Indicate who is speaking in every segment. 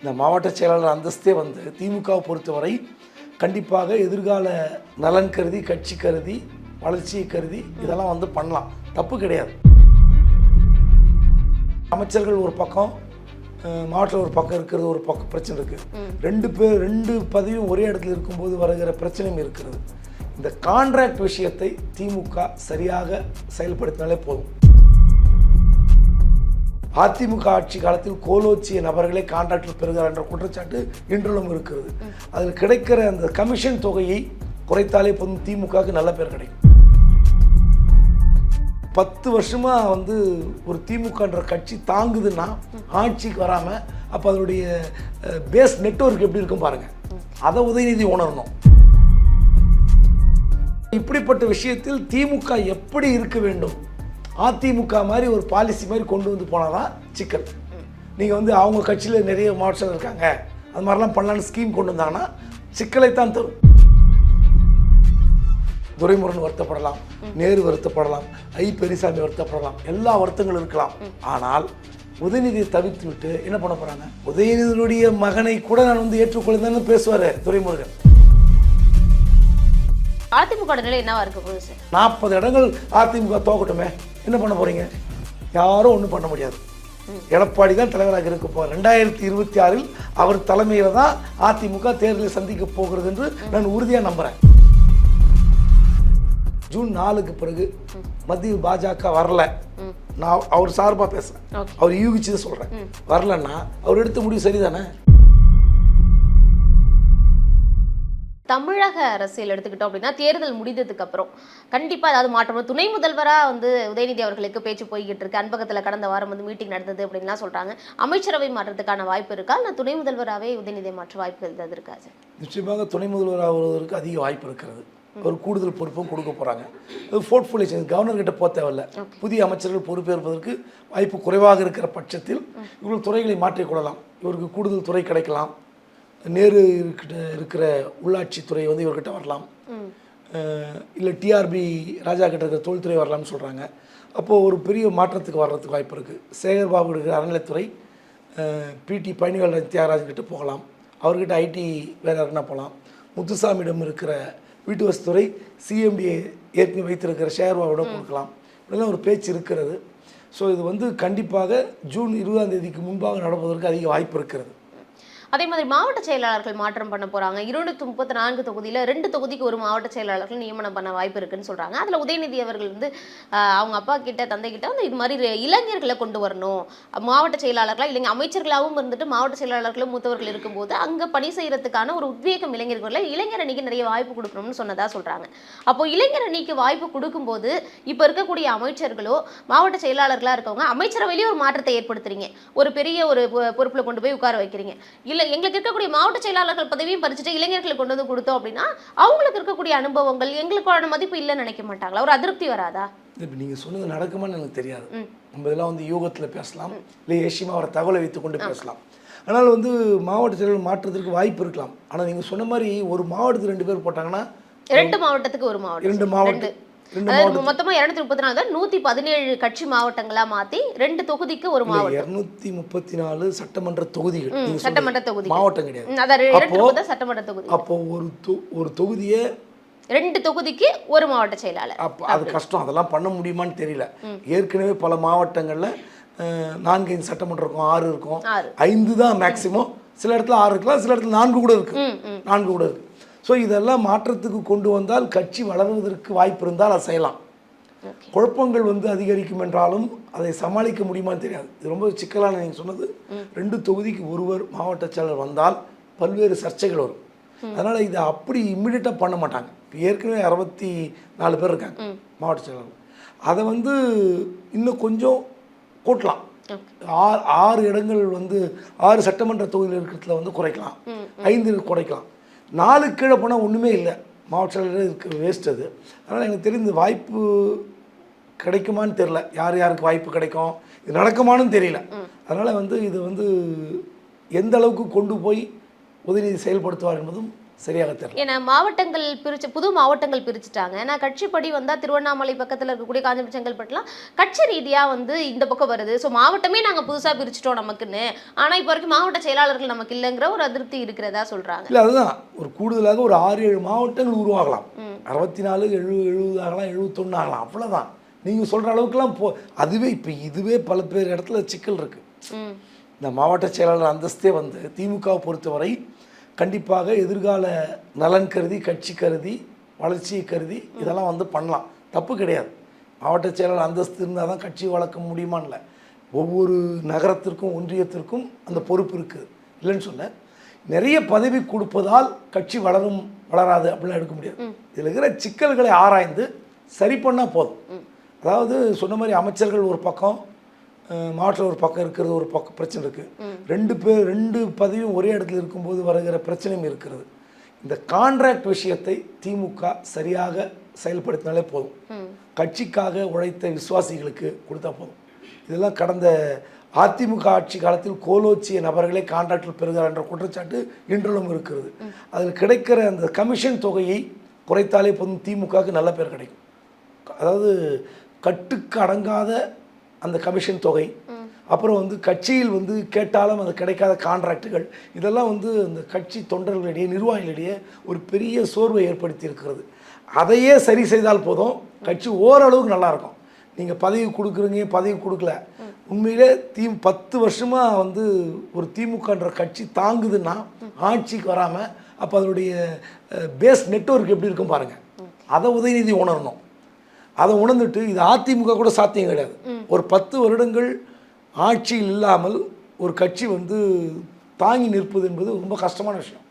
Speaker 1: இந்த மாவட்ட செயலாளர் அந்தஸ்தே வந்து திமுகவை பொறுத்தவரை கண்டிப்பாக எதிர்கால நலன் கருதி கட்சி கருதி வளர்ச்சியை கருதி இதெல்லாம் வந்து பண்ணலாம். தப்பு கிடையாது. அமைச்சர்கள் ஒரு பக்கம் மாவட்டத்தில் ஒரு பக்கம் இருக்கிறது ஒரு பக்கம் பிரச்சனை இருக்குது ரெண்டு பேர் ரெண்டு பதவியும் ஒரே இடத்துல இருக்கும்போது வருகிற பிரச்சனையும் இருக்கிறது. இந்த கான்ட்ராக்ட் விஷயத்தை திமுக சரியாக செயல்படுத்தினாலே போதும். அதிமுக ஆட்சி காலத்தில் கோலோச்சிய நபர்களே கான்ட்ராக்டர் பெறுகிறார் என்ற குற்றச்சாட்டு இன்றும் இருக்கிறது. அதில் கிடைக்கிற அந்த கமிஷன் தொகையை குறைத்தாலே போதும் திமுகவுக்கு நல்ல பேர் கிடைக்கும். பத்து வருஷமாக வந்து ஒரு திமுகன்ற கட்சி தாங்குதுன்னா ஆட்சிக்கு வராமல் அப்போ அதனுடைய பேஸ் நெட்வொர்க் எப்படி இருக்கும் பாருங்கள் அதை உதயநிதி உணரணும். இப்படிப்பட்ட விஷயத்தில் திமுக எப்படி இருக்க வேண்டும்? அதிமுக மாதிரி ஒரு பாலிசி மாதிரி கொண்டு வந்து போனாதான் சிக்கல். நீங்கள் வந்து அவங்க கட்சியில் நிறைய மாவட்டம் இருக்காங்க. அது மாதிரிலாம் பண்ணலான்னு ஸ்கீம் கொண்டு வந்தாங்கன்னா சிக்கலை தான் தரும். துரைமுருகன் வருத்தப்படலாம் நேரு வருத்தப்படலாம் ஐ பெரியசாமி வருத்தப்படலாம் எல்லா வருத்தங்களும் இருக்கலாம். ஆனால் உதயநிதியை தவிர்த்து விட்டு என்ன பண்ண போறாங்க? உதயநிதியுடைய மகனை கூட நான் வந்து ஏற்றுக்கொள்ளுந்தேன்னு பேசுவாரு துரைமுருகன்.
Speaker 2: அதிமுக நிலை என்னவா இருக்க
Speaker 1: நாற்பது இடங்கள் அதிமுக தோக்கட்டுமே. என்ன பண்ண போறீங்க? யாரும் ஒன்றும் பண்ண முடியாது. எடப்பாடி தான் தலைவராக இருக்க போகிறார் ரெண்டாயிரத்தி இருபத்தி ஆறில் அவர் தலைமையில் தான் அதிமுக தேர்தலை சந்திக்க போகிறது என்று நான் உறுதியாக நம்புகிறேன் ஜூன் நாலுக்கு பிறகு மத்திய பாஜக வரல. நான் அவர் சார்பாக பேசுகிறேன். அவர் யூகிச்சு சொல்கிறேன் வரலன்னா அவர் எடுத்த முடிவு சரிதானே?
Speaker 2: தமிழக அரசியல் எடுத்துக்கிட்டோம் அப்படின்னா தேர்தல் முடிந்ததுக்கு அப்புறம் கண்டிப்பா ஏதாவது மாற்றம். துணை முதல்வரா வந்து உதயநிதி அவர்களுக்கு பேச்சு போய்கிட்டு இருக்கு. அன்பகத்துல கடந்த வாரம் வந்து மீட்டிங் நடந்தது அப்படின்லாம் சொல்றாங்க. அமைச்சரவை மாற்றத்துக்கான வாய்ப்பு இருக்கா? இல்லை துணை முதல்வராகவே உதயநிதியை மாற்ற வாய்ப்பு ஏதாவது இருக்கா சார்?
Speaker 1: நிச்சயமாக துணை முதல்வர் ஆவதற்கு அதிக வாய்ப்பு இருக்கிறது. ஒரு கூடுதல் பொறுப்பும் கொடுக்க போகிறாங்க அது போர்ட்ஃபோலியோ சேஞ்ச் கவர்னர் கிட்ட போக தேவையில்ல. புதிய அமைச்சர்கள் பொறுப்பேற்பதற்கு வாய்ப்பு குறைவாக இருக்கிற பட்சத்தில் இவர்கள் துறைகளை மாற்றிக்கொள்ளலாம் இவருக்கு கூடுதல் துறை கிடைக்கலாம். நேரு இருக்கிட்ட இருக்கிற உள்ளாட்சித்துறை வந்து இவர்கிட்ட வரலாம். இல்லை டிஆர்பி ராஜா கிட்ட இருக்கிற தொழில்துறை வரலாம்னு சொல்கிறாங்க அப்போது ஒரு பெரிய மாற்றத்துக்கு வர்றதுக்கு வாய்ப்பு இருக்குது சேகர் பாபு இருக்கிற அறநிலைத்துறை பிடி பழனிவேல் தியாகராஜன் கிட்ட போகலாம். அவர்கிட்ட ஐடி வேறு யாருன்னா போகலாம் முத்துசாமியிடம் இருக்கிற வீட்டு வசதித்துறை சிஎம்டி ஏற்கனவே வைத்திருக்கிற ஷேர்வாவிடம் கொடுக்கலாம். இப்படிலாம் ஒரு பேச்சு இருக்கிறது. ஸோ இது வந்து கண்டிப்பாக ஜூன் இருபதாம் தேதிக்கு முன்பாக நடப்பதற்கு அதிக வாய்ப்பு இருக்கிறது.
Speaker 2: அதே மாதிரி மாவட்ட செயலாளர்கள் மாற்றம் பண்ண போறாங்க. இருநூத்தி முப்பத்தி நான்கு தொகுதியில் ரெண்டு தொகுதிக்கு ஒரு மாவட்ட செயலாளர்கள் நியமனம் பண்ண வாய்ப்பு இருக்குன்னு சொல்றாங்க. அதுல உதயநிதி அவர்கள் வந்து அவங்க அப்பா கிட்ட தந்தை கிட்ட வந்து இது மாதிரி இளைஞர்களை கொண்டு வரணும். மாவட்ட செயலாளர்களா இல்லைங்க அமைச்சர்களாகவும் இருந்துட்டு மாவட்ட செயலாளர்களும் மூத்தவர்கள் இருக்கும்போது அங்க பணி செய்யறதுக்கான ஒரு உத்வேகம் இளைஞர்களை இளைஞர் அணிக்கு நிறைய வாய்ப்பு கொடுக்கணும்னு சொன்னதா சொல்றாங்க. அப்போ இளைஞர் அணிக்கு வாய்ப்பு கொடுக்கும்போது இப்ப இருக்கக்கூடிய அமைச்சர்களோ மாவட்ட செயலாளர்களா இருக்கவங்க அமைச்சரவையிலேயே ஒரு மாற்றத்தை ஏற்படுத்துறீங்க. ஒரு பெரிய ஒரு பொ- பொறுப்புல கொண்டு போய் உட்கார வைக்கிறீங்க. இல்ல எங்களுக்கு இருக்கக்கூடிய மாவட்ட செயலாளர்கள் பதவியும் பறிச்சுட்டு இளைஞர்களுக்கு கொண்டு வந்து கொடுத்தோம் அப்படின்னா அவங்களுக்கு இருக்கக்கூடிய அனுபவங்கள் எங்களுக்கான மதிப்பு இல்லைன்னு நினைக்க மாட்டாங்களா? ஒரு அதிருப்தி வராதா?
Speaker 1: இப்போ நீங்கள் சொன்னது நடக்குமான்னு எனக்கு தெரியாது. நம்ம இதெல்லாம் வந்து யோகத்தில் பேசலாம். இல்லை ஏசியமாக வர தகவலை வைத்து கொண்டு பேசலாம். ஆனால் வந்து மாவட்ட செயலர் மாற்றத்திற்கு வாய்ப்பு இருக்கலாம். ஆனால் நீங்கள் சொன்ன மாதிரி ஒரு மாவட்டத்துக்கு ரெண்டு பேர் போட்டாங்கன்னா
Speaker 2: ரெண்டு மாவட்டத்துக்கு ஒரு மாவட்டம்.
Speaker 1: இரண்டு மாவட்டம் ரெண்டு.
Speaker 2: அதாவது மொத்தமா இருநூத்தி முப்பத்தி நாலு தான் நூத்தி பதினேழு கட்சி மாவட்டங்களா மாத்தி ரெண்டு தொகுதிக்கு ஒரு மாவட்டம்.
Speaker 1: இரநூத்தி முப்பத்தி நாலு சட்டமன்ற தொகுதிகள்.
Speaker 2: சட்டமன்ற தொகுதி
Speaker 1: மாவட்டம் கிடையாது.
Speaker 2: சட்டமன்ற தொகுதி.
Speaker 1: அப்போ ஒரு ஒரு தொகுதியை
Speaker 2: ரெண்டு தொகுதிக்கு ஒரு மாவட்ட செயலாளர்.
Speaker 1: அப்போ அது கஷ்டம். அதெல்லாம் பண்ண முடியுமான்னு தெரியல. ஏற்கனவே பல மாவட்டங்களில் நான்கு ஐந்து சட்டமன்றம் இருக்கும் ஆறு இருக்கும். ஐந்து தான் மேக்சிமம் சில இடத்துல ஆறு இருக்கலாம் சில இடத்துல நான்கு கூட இருக்கு. நான்கு கூட இருக்கு. ஸோ இதெல்லாம் மாற்றத்துக்கு கொண்டு வந்தால் கட்சி வளர்வதற்கு வாய்ப்பு இருந்தால் அதை செய்யலாம். குழப்பங்கள் வந்து அதிகரிக்கும் என்றாலும் அதை சமாளிக்க முடியுமான்னு தெரியாது. இது ரொம்ப சிக்கலான நீங்கள் சொன்னது. ரெண்டு தொகுதிக்கு ஒருவர் மாவட்ட செயலர் வந்தால் பல்வேறு சர்ச்சைகள் வரும். அதனால் இதை அப்படி இம்மிடியட்டாக பண்ண மாட்டாங்க. ஏற்கனவே அறுபத்தி நாலு பேர் இருக்காங்க மாவட்ட செயலர் அதை வந்து இன்னும் கொஞ்சம் கூட்டலாம். ஆறு ஆறு இடங்கள் வந்து ஆறு சட்டமன்ற தொகுதியில் இருக்கிறதுல வந்து குறைக்கலாம். ஐந்து குறைக்கலாம். நாலு கீழே போனால் ஒன்றுமே இல்லை. மாவட்ட செயலர் இருக்கு வேஸ்ட் அது. அதனால் எனக்கு தெரிந்த வாய்ப்பு கிடைக்குமான்னு தெரில யார் யாருக்கு வாய்ப்பு கிடைக்கும்? இது நடக்குமான்னு தெரியல. அதனால் வந்து இது வந்து எந்த அளவுக்கு கொண்டு போய் உதயநிதி செயல்படுத்துவார் என்பதும் சரியாக தெரியல.
Speaker 2: ஏன்னா மாவட்டங்கள் பிரிச்சு புது மாவட்டங்கள் பிரிச்சுட்டாங்க. நான் கட்சிப்படி வந்தா திருவண்ணாமலை பக்கத்துல இருக்கக்கூடிய காஞ்சிபுரம் செங்கல்பட்டுலாம் கட்சி ரீதியா வந்து இந்த பக்கம் வருது. ஸோ மாவட்டமே நாங்க புதுசா பிரிச்சுட்டோம் நமக்குன்னு. ஆனா இப்போ வரைக்கும் மாவட்ட செயலாளர்கள் நமக்கு இல்லைங்கிற ஒரு அதிருப்தி இருக்கிறதா சொல்றாங்க.
Speaker 1: இல்லை அதுதான். ஒரு கூடுதலாக ஒரு ஆறு ஏழு மாவட்டங்கள் உருவாகலாம். அறுபத்தி நாலு எழுபது எழுபது ஆகலாம் எழுபத்தொன்று ஆகலாம் அவ்வளோதான் நீங்கள் சொல்கிற அளவுக்குலாம் போ அதுவே இப்போ இதுவே பல பேர் இடத்துல சிக்கல் இருக்குது இந்த மாவட்ட செயலாளர் அந்தஸ்தே வந்து திமுகவை பொறுத்தவரை கண்டிப்பாக எதிர்கால நலன் கருதி கட்சி கருதி வளர்ச்சியை கருதி இதெல்லாம் வந்து பண்ணலாம். தப்பு கிடையாது. மாவட்ட செயலாளர் அந்தஸ்து இருந்தால் தான் கட்சி வளர்க்க முடியுமான்னு இல்லை ஒவ்வொரு நகரத்திற்கும் ஒன்றியத்திற்கும் அந்த பொறுப்பு இருக்குது இல்லைன்னு சொல்ல நிறைய பதவி கொடுப்பதால் கட்சி வளரும் வளராது அப்படிலாம் எடுக்க முடியாது. இதில் இருக்கிற சிக்கல்களை ஆராய்ந்து சரி பண்ணால் போதும். அதாவது சொன்ன மாதிரி அமைச்சர்கள் ஒரு பக்கம் மாவட்டத்தில் ஒரு பக்கம் இருக்கிறது ஒரு பக்கம் பிரச்சனை இருக்குது ரெண்டு பேர் ரெண்டு பதவியும் ஒரே இடத்துல இருக்கும்போது வருகிற பிரச்சனையும் இருக்கிறது. இந்த கான்ட்ராக்ட் விஷயத்தை திமுக சரியாக செயல்படுத்தினாலே போதும். கட்சிக்காக உழைத்த விசுவாசிகளுக்கு கொடுத்தா போதும். இதெல்லாம் கடந்த அதிமுக ஆட்சி காலத்தில் கோலோச்சிய நபர்களே கான்ட்ராக்டில் பெறுகிறார் என்ற குற்றச்சாட்டு இன்றிலும் இருக்கிறது. அதில் கிடைக்கிற அந்த கமிஷன் தொகையை குறைத்தாலே போதும். திமுகவுக்கு நல்ல பேர் கிடைக்கும். அதாவது கட்டுக்கு அடங்காத அந்த கமிஷன் தொகை. அப்புறம் வந்து கட்சியில் வந்து கேட்டாலும் அது கிடைக்காத கான்ட்ராக்டுகள் இதெல்லாம் வந்து அந்த கட்சி தொண்டர்களிடையே நிர்வாகிகளிடையே ஒரு பெரிய சோர்வை ஏற்படுத்தி இருக்கிறது அதையே சரி செய்தால் போதும். கட்சி ஓரளவுக்கு நல்லாயிருக்கும். நீங்கள் பதவி கொடுக்குறீங்க பதவி கொடுக்கல. உண்மையிலே தீ பத்து வருஷமாக வந்து ஒரு திமுகன்ற கட்சி தாங்குதுன்னா ஆட்சிக்கு வராமல் அப்போ அதனுடைய பேஸ் நெட்வொர்க் எப்படி இருக்கும் பாருங்கள் அதை உதயநிதி உணரணும். அதை உணர்ந்துட்டு இது அதிமுக கூட சாத்தியம் கிடையாது. ஒரு பத்து வருடங்கள் ஆட்சியில் இல்லாமல் ஒரு கட்சி வந்து தாங்கி நிற்பது என்பது ரொம்ப கஷ்டமான விஷயம்.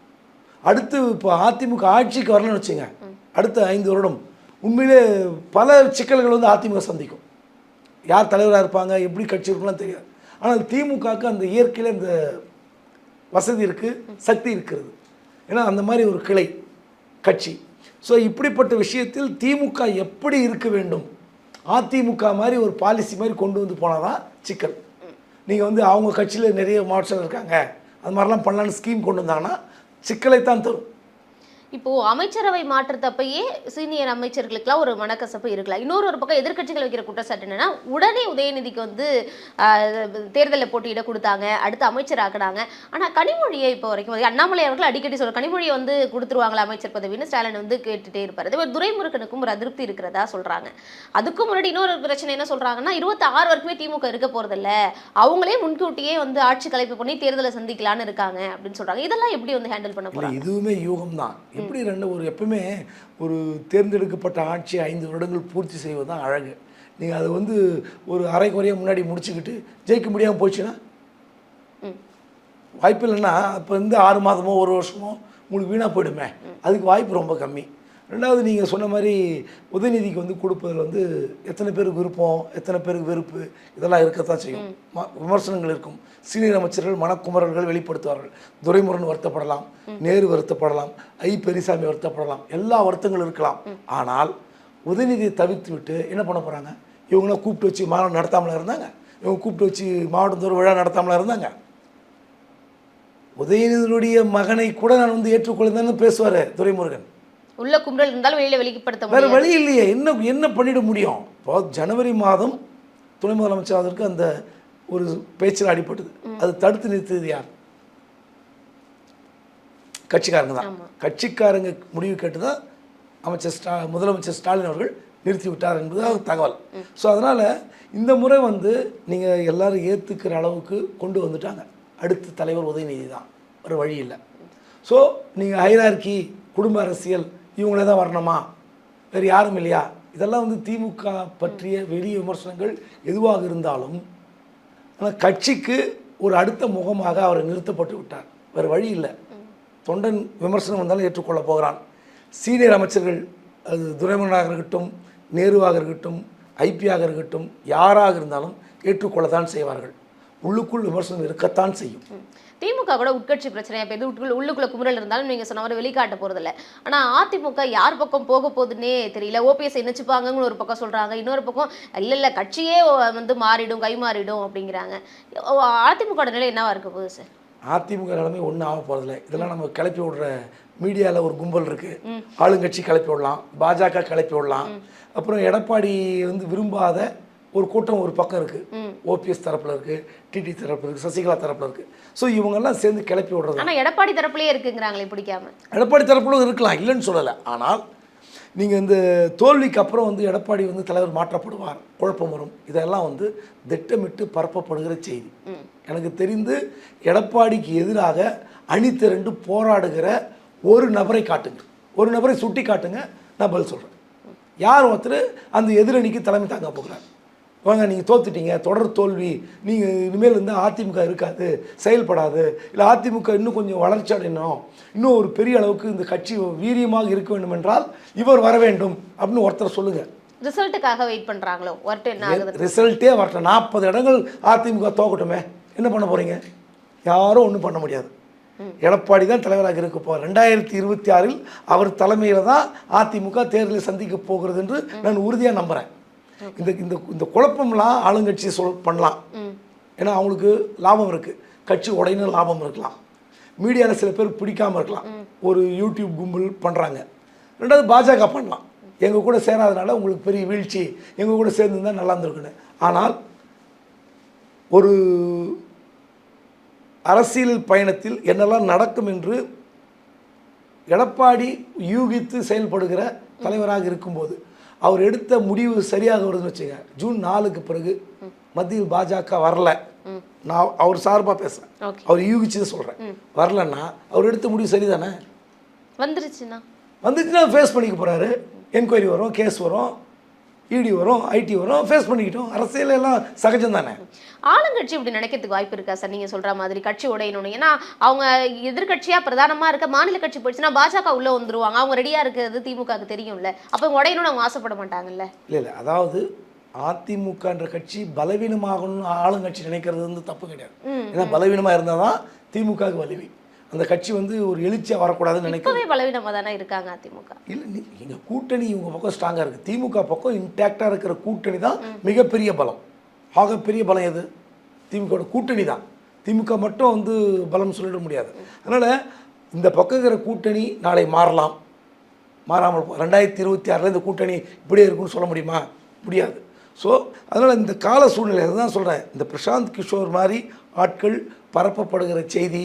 Speaker 1: அடுத்து இப்போ அதிமுக ஆட்சிக்கு வரலன்னு வச்சுங்க அடுத்த ஐந்து வருடம் உண்மையிலே பல சிக்கல்கள் வந்து அதிமுக சந்திக்கும். யார் தலைவராக இருப்பாங்க எப்படி கட்சி இருக்குலாம் தெரியாது. ஆனால் திமுகவுக்கு அந்த இயற்கையில் இந்த வசதி இருக்குது சக்தி இருக்கிறது. ஏன்னா அந்த மாதிரி ஒரு கிளை கட்சி. ஸோ இப்படிப்பட்ட விஷயத்தில் திமுக எப்படி இருக்க வேண்டும்? அதிமுக மாதிரி ஒரு பாலிசி மாதிரி கொண்டு வந்து போனால் தான் சிக்கல். நீங்கள் வந்து அவங்க கட்சியில் நிறைய மாவட்டங்கள் இருக்காங்க. அது மாதிரிலாம் பண்ணலான்னு ஸ்கீம் கொண்டு வந்தாங்கன்னா சிக்கலை தான் தரும்.
Speaker 2: இப்போ அமைச்சரவை மாற்றத்தப்பயே சீனியர் அமைச்சர்களுக்கெல்லாம் ஒரு மனக்கசப்பு இருக்கலாம் இன்னொரு ஒரு பக்கம் எதிர்க்கட்சிகள் வைக்கிற குற்றச்சாட்டு என்னன்னா உடனே உதயநிதிக்கு வந்து தேர்தலில் போட்டியிட கொடுத்தாங்க அடுத்து அமைச்சர் ஆக்குனாங்க. ஆனா கனிமொழியை இப்போ வரைக்கும் அண்ணாமலை அவர்கள் அடிக்கடி சொல்ற கனிமொழியை வந்து கொடுத்துருவாங்களா அமைச்சர் பதவின்னு ஸ்டாலின் வந்து கேட்டுட்டே இருப்பாரு. அதே மாதிரி துரைமுருகனுக்கும் ஒரு அதிருப்தி இருக்கிறதா சொல்றாங்க. அதுக்கும் முன்னாடி இன்னொரு பிரச்சனை என்ன சொல்றாங்கன்னா இருபத்தி ஆறு வரைக்குமே திமுக இருக்க போறதில்ல. அவங்களே முன்கூட்டியே வந்து ஆட்சி கலைப்பு பண்ணி தேர்தலை சந்திக்கலான்னு இருக்காங்க அப்படின்னு சொல்றாங்க. இதெல்லாம் எப்படி வந்து ஹேண்டில் பண்ண போறாங்க?
Speaker 1: இதுவுமே யூகம் தான் எப்படி ரெண்டு ஒரு எப்பவுமே ஒரு தேர்ந்தெடுக்கப்பட்ட ஆட்சி ஐந்து வருடங்கள் பூர்த்தி செய்வது தான் அழகு. நீங்கள் அதை வந்து ஒரு அரை குறையாக முன்னாடி முடிச்சுக்கிட்டு ஜெயிக்க முடியாமல் போச்சுன்னா. வாய்ப்பு இல்லைன்னா இப்போ வந்து ஆறு மாதமோ ஒரு வருஷமோ உங்களுக்கு வீணாக போயிடுமே. அதுக்கு வாய்ப்பு ரொம்ப கம்மி. ரெண்டாவது நீங்கள் சொன்ன மாதிரி உதயநிதிக்கு வந்து கொடுப்பதில் வந்து எத்தனை பேருக்கு விருப்பம் எத்தனை பேருக்கு வெறுப்பு இதெல்லாம் இருக்கத்தான் செய்யும். விமர்சனங்கள் இருக்கும். சீனியர் அமைச்சர்கள் மனக்குமரல்கள் வெளிப்படுத்துவார்கள். துரைமுருகன் வருத்தப்படலாம் நேரு வருத்தப்படலாம் ஐ பெரியசாமி வருத்தப்படலாம் எல்லா வருத்தங்களும் இருக்கலாம். ஆனால் உதயநிதியை தவிர்த்து விட்டு என்ன பண்ண போகிறாங்க இவங்களாம் கூப்பிட்டு வச்சு மாநாடு நடத்தாமலா இருந்தாங்க? இவங்க கூப்பிட்டு வச்சு மாவட்டத்தோறும் விழா நடத்தாமலா இருந்தாங்க? உதயநிதியுடைய மகனை கூட நான் வந்து ஏற்றுக்கொள்ளுந்தேன்னு பேசுவார் துரைமுருகன்.
Speaker 2: உள்ள கும்பல் இருந்தாலும் வெளியில வெளிப்படுத்த
Speaker 1: வேற வழி இல்லையே. என்ன என்ன பண்ணிட முடியும்? இப்போ ஜனவரி மாதம் துணை முதலமைச்சர் அதற்கு அந்த ஒரு பேச்சில் அடிபட்டது. அது தடுத்து நிறுத்தது யார்? கட்சிக்காரங்க தான். கட்சிக்காரங்க முடிவு கேட்டு தான் அமைச்சர் ஸ்டா முதலமைச்சர் ஸ்டாலின் அவர்கள் நிறுத்தி விட்டார் என்பது தகவல். ஸோ அதனால் இந்த முறை வந்து நீங்கள் எல்லாரும் ஏற்றுக்கிற அளவுக்கு கொண்டு வந்துட்டாங்க. அடுத்த தலைவர் உதயநிதி தான். ஒரு வழி இல்லை. ஸோ நீங்கள் ஹைரார்கி குடும்ப அரசியல் இவங்களே தான் வரணுமா? வேறு யாரும் இல்லையா? இதெல்லாம் வந்து திமுக பற்றிய வெளி விமர்சனங்கள் எதுவாக இருந்தாலும் ஆனால் கட்சிக்கு ஒரு அடுத்த முகமாக அவர் நிறுத்தப்பட்டு விட்டார். வேறு வழி இல்லை. தொண்டன் விமர்சனம் வந்தாலும் ஏற்றுக்கொள்ள போகிறான். சீனியர் அமைச்சர்கள் அது துரைமுருகனாக இருக்கட்டும் நேருவாக இருக்கட்டும் ஐபியாக இருக்கட்டும் யாராக இருந்தாலும் ஏற்றுக்கொள்ளத்தான் செய்வார்கள். உள்ளுக்குள் விமர்சனம் இருக்கத்தான் செய்யும்.
Speaker 2: திமுக கூட உட்கட்சி பிரச்சனை. இப்போ எது உட்குள்ள உள்ளுக்குள்ள குமுறல் இருந்தாலும் நீங்க சொன்ன மாதிரி வெளிக்காட்ட போறதில்ல. ஆனா அதிமுக யார் பக்கம் போக போகுதுன்னே தெரியல. ஓபிஎஸ் நினைச்சுப்பாங்கன்னு ஒரு பக்கம் சொல்றாங்க. இன்னொரு பக்கம் இல்ல இல்ல கட்சியே வந்து மாறிடும் கை மாறிடும் அப்படிங்கிறாங்க அதிமுக நிலை என்னவா இருக்க போகுது சார்
Speaker 1: அதிமுக நிலைமை ஒன்றும் ஆக போகிறதில்ல இதெல்லாம் நம்ம கிளப்பி விடுற மீடியாவில் ஒரு கும்பல் இருக்குது ஆளுங்கட்சி கிளப்பி விடலாம். பாஜக கிளப்பி விடலாம். அப்புறம் எடப்பாடி வந்து விரும்பாத ஒரு கூட்டம் ஒரு பக்கம் இருக்குது ஓபிஎஸ் தரப்பில் இருக்குது டிடி தரப்பில் இருக்குது சசிகலா தரப்பில் இருக்குது ஸோ இவங்கெல்லாம் சேர்ந்து கிளப்பி விடுறது.
Speaker 2: ஆனா எடப்பாடி தரப்புலயே இருக்குங்கிறாங்களே பிடிக்காம.
Speaker 1: எடப்பாடி தரப்பிலும் இருக்கலாம் இல்லைன்னு சொல்லலை. ஆனால் நீங்கள் இந்த தோல்விக்கு அப்புறம் வந்து எடப்பாடி வந்து தலைவர் மாற்றப்படுவார் குழப்பம் வரும். இதெல்லாம் வந்து திட்டமிட்டு பரப்பப்படுகிற செய்தி. எனக்கு தெரிந்து எடப்பாடிக்கு எதிராக அணி திரண்டு போராடுகிற ஒரு நபரை காட்டுங்க. ஒரு நபரை சுட்டி காட்டுங்க நான் பதில் சொல்கிறேன் யார் ஒருத்தர் அந்த எதிரணிக்கு தலைமை தாங்க போகிறார்? வாங்க நீங்கள் தோத்துட்டீங்க தொடர் தோல்வி. நீங்கள் இனிமேல் வந்து அதிமுக இருக்காது செயல்படாது. இல்லை அதிமுக இன்னும் கொஞ்சம் வளர்ச்சி அடையணும். இன்னும் ஒரு பெரிய அளவுக்கு இந்த கட்சி வீரியமாக இருக்க வேண்டும் என்றால் இவர் வர வேண்டும் அப்படின்னு ஒருத்தர் சொல்லுங்கள்
Speaker 2: ரிசல்ட்டுக்காக வெயிட் பண்றாங்களோ? ஒர்ட்டு என்ன ஆகுது?
Speaker 1: ரிசல்ட்டே வரட்டும். நாற்பது இடங்கள் அதிமுக தோக்கட்டுமே. என்ன பண்ண போகிறீங்க யாரும் ஒன்றும் பண்ண முடியாது. எடப்பாடி தான் தலைவராக இருக்க போகிறார் ரெண்டாயிரத்தி இருபத்தி ஆறில் அவர் தலைமையில் தான் அதிமுக தேர்தலை சந்திக்க போகிறது என்று நான் உறுதியாக நம்புகிறேன் இந்த இந்த இந்த குழப்பம்லாம் ஆளுங்கட்சி சொல் பண்ணலாம். ஏன்னா அவங்களுக்கு லாபம் இருக்குது கட்சி உடையின லாபம் இருக்கலாம். மீடியாவில் சில பேர் பிடிக்காம இருக்கலாம். ஒரு யூடியூப் கும்பல் பண்ணுறாங்க ரெண்டாவது பாஜக பண்ணலாம். எங்கள் கூட சேராதனால உங்களுக்கு பெரிய வீழ்ச்சி எங்கள் கூட சேர்ந்துருந்தா நல்லா இருந்திருக்குன்னு. ஆனால் ஒரு அரசியல் பயணத்தில் என்னெல்லாம் நடக்கும் என்று எடப்பாடி யூகித்து செயல்படுகிற தலைவராக இருக்கும்போது அவர் எடுத்த முடிவு சரியாக வருதுன்னு வச்சுங்க ஜூன் நாலுக்கு பிறகு மத்தியில் பாஜக வரல. நான் அவர் சார்பாக பேசுகிறேன் அவர் யூகிச்சு சொல்கிறேன் வரலன்னா அவர் எடுத்த முடிவு சரிதானே?
Speaker 2: வந்துருச்சுன்னா?
Speaker 1: வந்துச்சுன்னா ஃபேஸ் பண்ணிக்க போகிறாரு என்கொயரி வரும் கேஸ் வரும். இடி வரும் ஐடி வரும் ஃபேஸ் பண்ணிக்கிட்டோம். அரசியல் எல்லாம் சகஜம் தானே?
Speaker 2: ஆளுங்கட்சி இப்படி நினைக்கிறதுக்கு வாய்ப்பு இருக்கா சார்? நீங்க சொல்ற மாதிரி கட்சி உடையணும் ஏன்னா அவங்க எதிர்க்கட்சியா பிரதானமா இருக்க மாநில கட்சி போயிடுச்சுன்னா பாஜக உள்ள வந்துருவாங்க. அவங்க ரெடியா இருக்கிறது திமுகவுக்கு தெரியும்ல. அப்ப உடையணும்னு அவங்க ஆசைப்பட மாட்டாங்கல்ல?
Speaker 1: இல்லை இல்லை. அதாவது அதிமுகன்ற கட்சி பலவீனமாகணும்னு ஆளுங்கட்சி நினைக்கிறது வந்து தப்பு கிடையாது. ஏன்னா பலவீனமாக இருந்தால் தான் திமுகவுக்கு வலிமை. அந்த கட்சி வந்து ஒரு எழுச்சியாக வரக்கூடாதுன்னு
Speaker 2: தானே இருக்காங்க அதிமுக?
Speaker 1: இல்லை எங்கள் கூட்டணி இவங்க பக்கம் ஸ்ட்ராங்காக இருக்குது திமுக பக்கம் இன்டாக்டாக இருக்கிற கூட்டணி தான் மிகப்பெரிய பலம். ஆகப்பெரிய பலம் எது? திமுகவோட கூட்டணி தான். திமுக மட்டும் வந்து பலம் சொல்லிட முடியாது. அதனால் இந்த பக்கம் இருக்கிற கூட்டணி நாளை மாறலாம். மாறாமல் ரெண்டாயிரத்தி இருபத்தி ஆறில் இந்த கூட்டணி இப்படியே இருக்கும்னு சொல்ல முடியுமா? முடியாது. ஸோ அதனால் இந்த கால சூழ்நிலை அதுதான் சொல்கிறேன் இந்த பிரசாந்த் கிஷோர் மாதிரி ஆட்கள் பரப்பப்படுகிற செய்தி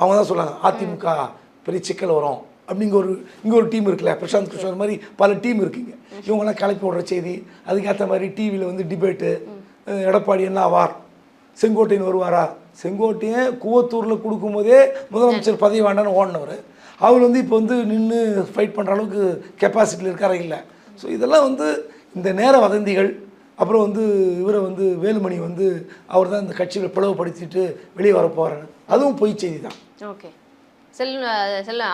Speaker 1: அவங்க தான் சொல்லுவாங்க அதிமுக பெரிய சிக்கல் வரும். அப்படிங்க ஒரு இங்கே ஒரு டீம் இருக்குல்ல பிரசாந்த் கிஷோர் மாதிரி பல டீம் இருக்குங்க. இவங்கெல்லாம் கிளப்பி விடுற செய்தி அதுக்கேற்ற மாதிரி டிவியில் வந்து டிபேட்டு எடப்பாடி என்ன ஆவார்? செங்கோட்டையன் வருவாரா? செங்கோட்டையன் கூவத்தூரில் கொடுக்கும்போதே முதலமைச்சர் பதவி வேண்டான்னு ஓடினவர். அவர் வந்து இப்போ வந்து நின்று ஃபைட் பண்ணுற அளவுக்கு கெப்பாசிட்டியில் இருக்காரா இல்லை. ஸோ இதெல்லாம் வந்து இந்த நேர வதந்திகள் அப்புறம் வந்து இவரை வந்து வேலுமணி வந்து அவர் தான் இந்த கட்சியில் பிளவுபடுத்திட்டு வெளியே வர போகிறாரு அதுவும் பொய் செய்தி தான்
Speaker 2: ஓகே. செல் செல்ல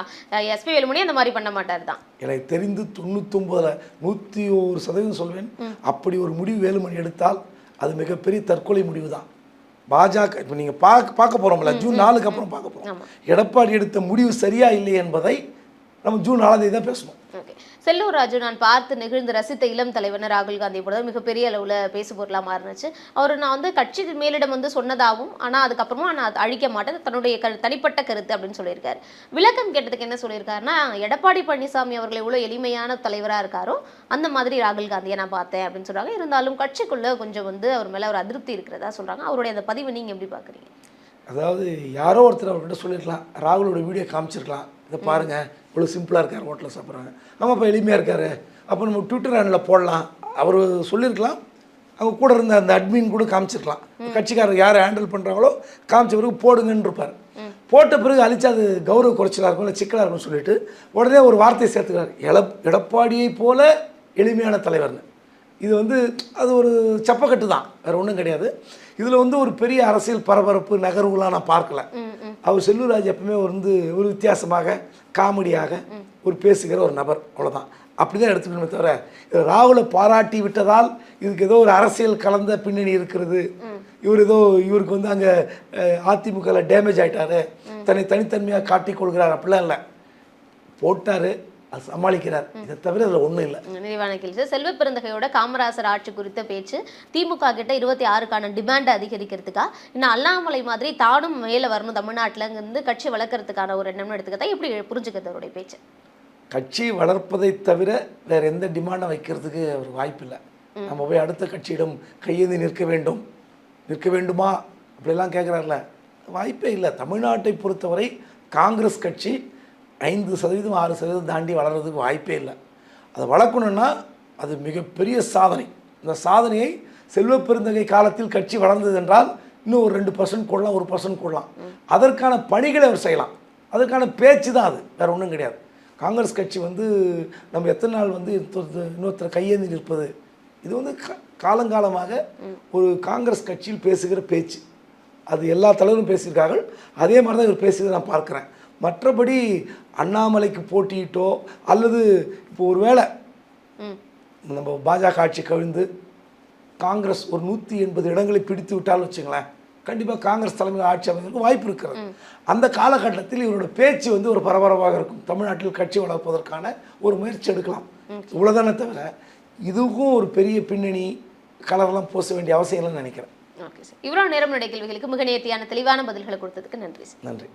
Speaker 2: எஸ்பி வேலுமணி அந்த மாதிரி பண்ண மாட்டார் தான்.
Speaker 1: எனக்கு தெரிந்து தொண்ணூத்தொம்பதில் நூற்றி ஒரு சதவீதம் சொல்வேன். அப்படி ஒரு முடிவு வேலுமணி எடுத்தால் அது மிகப்பெரிய தற்கொலை முடிவு தான் பாஜக இப்போ நீங்கள் பார்க்க பார்க்க போகிறோம்ல ஜூன் நாலுக்கு அப்புறம் பார்க்க போகிறோம் எடப்பாடி எடுத்த முடிவு சரியா இல்லை என்பதை நம்ம ஜூன் நாலாம் தேதி தான் பேசணும்.
Speaker 2: ஓகே. செல்லூர் ராஜு நான் பார்த்து நெகிழ்ந்து ரசித்த இளம் தலைவர் ராகுல் காந்தி கூட மிகப்பெரிய அளவில் பேசு பொருளாக மாறினுச்சு. அவர் நான் வந்து கட்சி மேலிடம் வந்து சொன்னதாகவும் ஆனால் அதுக்கப்புறமா நான் அதை அழிக்க மாட்டேன். தன்னுடைய கரு தனிப்பட்ட கருத்து அப்படின்னு சொல்லியிருக்காரு. விளக்கம் கேட்டதுக்கு என்ன சொல்லியிருக்காருன்னா எடப்பாடி பழனிசாமி அவர்கள் எவ்வளோ எளிமையான தலைவராக இருக்காரோ அந்த மாதிரி ராகுல் காந்தியை நான் பார்த்தேன் அப்படின்னு சொல்றாங்க. இருந்தாலும் கட்சிக்குள்ள கொஞ்சம் வந்து அவர் மேலே ஒரு அதிருப்தி இருக்கிறதா சொல்றாங்க. அவருடைய அந்த பதிவு நீங்க எப்படி பார்க்குறீங்க?
Speaker 1: அதாவது யாரோ ஒருத்தர் அவர்கிட்ட சொல்லியிருக்கலாம். ராகுலோட வீடியோ காமிச்சிருக்கலாம். இதை பாருங்க. இவ்வளோ சிம்பிளாக இருக்கார் ஹோட்டலில் சாப்பிட்றாங்க. ஆமாம் இப்போ எளிமையாக இருக்காரு. அப்போ நம்ம ட்விட்டர் ஹேண்டில் போடலாம். அவர் சொல்லியிருக்கலாம். அவங்க கூட இருந்த அந்த அட்மின் கூட காமிச்சிருக்கலாம். கட்சிக்காரர் யார் ஹேண்டில் பண்ணுறாங்களோ காமிச்ச பிறகு போடுங்கன்னு இருப்பார் போட்ட பிறகு அழிச்சா அது கௌரவ குறைச்சலாக இருக்கும் இல்லை சிக்கலாக இருக்கும்னு சொல்லிட்டு உடனே ஒரு வார்த்தையை சேர்த்துக்கிறார். எட எடப்பாடியை போல எளிமையான தலைவர்னு. இது வந்து அது ஒரு சப்பக்கட்டு தான். வேறு ஒன்றும் கிடையாது. இதில் வந்து ஒரு பெரிய அரசியல் பரபரப்பு நகர்வுலாம் நான் பார்க்கல. அவர் செல்லூர்ராஜ் எப்பவுமே வந்து ஒரு வித்தியாசமாக காமெடியாக ஒரு பேசுகிற ஒரு நபர் அவ்வளோதான் அப்படி தான் எடுத்துக்கணுமே தவிர இது ராகுலை பாராட்டி விட்டதால் இதுக்கு ஏதோ ஒரு அரசியல் கலந்த பின்னணி இருக்கிறது. இவர் ஏதோ இவருக்கு வந்து அங்கே அதிமுகவில் டேமேஜ் ஆகிட்டாரு தன்னை தனித்தன்மையாக காட்டிக் கொள்கிறார் அப்படிலாம் இல்லை. போட்டார் அது சமாளிக்கிறார். இதை தவிர அதில் ஒன்றும் இல்லை.
Speaker 2: நிறைவான கேள்வி. செல்வ பெருந்தகையோட காமராசர் ஆட்சி குறித்த பேச்சு திமுக கிட்ட இருபத்தி ஆறுக்கான டிமாண்டை அதிகரிக்கிறதுக்கா? இன்னும் அண்ணாமலை மாதிரி தானும் மேலே வரணும் தமிழ்நாட்டுல இருந்து கட்சி வளர்க்கறதுக்கான ஒரு எண்ணம்னு எடுத்துக்கிட்டா எப்படி புரிஞ்சுக்கிறது அவருடைய பேச்சு?
Speaker 1: கட்சி வளர்ப்பதை தவிர வேற எந்த டிமாண்டும் வைக்கிறதுக்கு ஒரு வாய்ப்பு இல்லை. நம்ம போய் அடுத்த கட்சியிடம் கையேந்தி நிற்க வேண்டும். நிற்க வேண்டுமா? அப்படிலாம் கேட்குறாருல வாய்ப்பே இல்லை. தமிழ்நாட்டை பொறுத்தவரை காங்கிரஸ் கட்சி ஐந்து சதவீதம் ஆறு சதவீதம் தாண்டி வளர்கிறதுக்கு வாய்ப்பே இல்லை. அதை வளர்க்கணுன்னா அது மிகப்பெரிய சாதனை. இந்த சாதனையை செல்வ பெருந்தகை காலத்தில் கட்சி வளர்ந்தது என்றால் இன்னும் ஒரு ரெண்டு பர்சன்ட் கொள்ளலாம் ஒரு பர்சன்ட் கொள்ளலாம். அதற்கான பணிகளை அவர் செய்யலாம். அதற்கான பேச்சு தான் அது வேற ஒன்றும் கிடையாது. காங்கிரஸ் கட்சி வந்து நம்ம எத்தனை நாள் வந்து இன்னொருத்தர் இன்னொருத்தர் கையேந்தி நிற்பது இது வந்து காலங்காலமாக ஒரு காங்கிரஸ் கட்சியில் பேசுகிற பேச்சு. அது எல்லா தலைவரும் பேசியிருக்கார்கள். அதே மாதிரி தான் இவர் பேசுகிறத நான் பார்க்குறேன். மற்றபடி அண்ணாமலைக்கு போட்டியிட்டோ அல்லது இப்போ ஒருவேளை
Speaker 2: ம்.
Speaker 1: நம்ம பாஜக ஆட்சி கவிழ்ந்து காங்கிரஸ் ஒரு நூற்றி எண்பது இடங்களை பிடித்து விட்டாலும் வச்சுங்களேன் கண்டிப்பாக காங்கிரஸ் தலைமையில் ஆட்சி அமைவதற்கு வாய்ப்பு இருக்கிறது. அந்த காலகட்டத்தில் இவரோட பேச்சு வந்து ஒரு பரபரப்பாக இருக்கும். தமிழ்நாட்டில் கட்சி வளர்ப்பதற்கான ஒரு முயற்சி எடுக்கலாம். இவ்வளோதானே தவிர இதுக்கும் ஒரு பெரிய பின்னணி கலர்லாம் பூச வேண்டிய அவசியம் இல்லைன்னு நினைக்கிறேன்.
Speaker 2: Okay sir. இவ்வளோ நேரம் கேள்விகளுக்கு மிக நேர்த்தியான தெளிவான பதில்களை கொடுத்ததுக்கு நன்றி சார்.
Speaker 1: நன்றி.